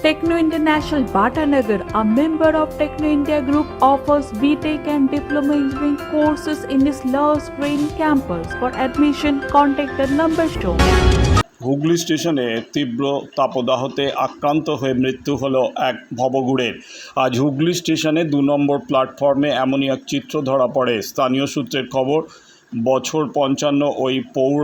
Techno International Bhatanagar, a member of Techno India Group, offers BTEC and Diploma Engineering courses in its Love Green campus. For admission, contact the number shown. Hooghly স্টেশনে তীব্র তাপদাহতে আক্রান্ত হয়ে মৃত্যু হলো এক ভবঘুরের আজ হুগলি স্টেশনে দু নম্বর প্ল্যাটফর্মে এমনই এক চিত্র ধরা পড়ে স্থানীয় সূত্রের খবর বছর পঞ্চান্ন ওই পৌর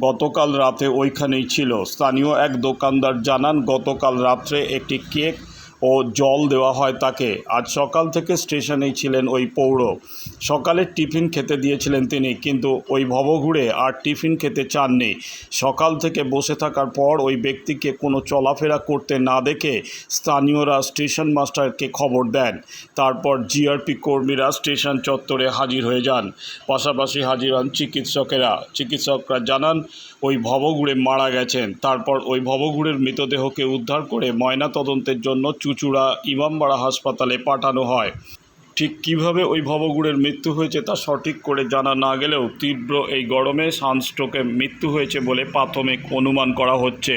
গতকাল রাতে ওইখানেই ছিল। স্থানীয় এক দোকানদার জানান, গতকাল রাত্রে একটি কেক ও জল দেওয়া হয় তাকে। আজ সকাল থেকে স্টেশনেই ছিলেন ওই পৌর। সকালে টিফিন খেতে দিয়েছিলেন তিনি, কিন্তু ওই ভবঘুরে আর টিফিন খেতে চাননি। সকাল থেকে বসে থাকার পর ওই ব্যক্তিকে কোনো চলাফেরা করতে না দেখে স্থানীয়রা স্টেশন মাস্টারকে খবর দেন। তারপর জিআরপি কর্মীরা স্টেশন চত্বরে হাজির হয়ে যান। পাশাপাশি হাজির হন চিকিৎসকেরা। চিকিৎসকরা জানান, ওই ভবঘুরে মারা গেছেন। তারপর ওই ভবঘুরের মৃতদেহকে উদ্ধার করে ময়না তদন্তের জন্য চুচুড়া ইমামবাড়া হাসপাতালে পাঠানো হয়। ঠিক কীভাবে ওই ভবগুড়ের মৃত্যু হয়েছে তা সঠিক করে জানা না গেলেও তীব্র এই গরমে সানস্ট্রোকে মৃত্যু হয়েছে বলে প্রাথমিক অনুমান করা হচ্ছে।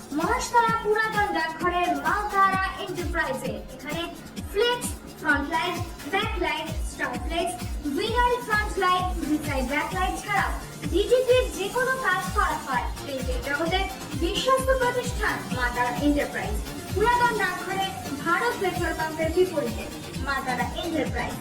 মহাশতলা পুরাতন ডাকঘরের মালতারা এন্টারপ্রাইজে এখানে flex front light back light star flex vinyl front light ভিসাইড back light ছাড়াও ডিজিটির যে কোনো কাজ করা হয়। প্রিন্টিং জগতে বিশ্বস্ত প্রতিষ্ঠান মাতারা এন্টারপ্রাইজ পুরাতন ডাকঘরে ভারত পেট্রোল পাম্পের বিপরীতে মাতারা এন্টারপ্রাইজ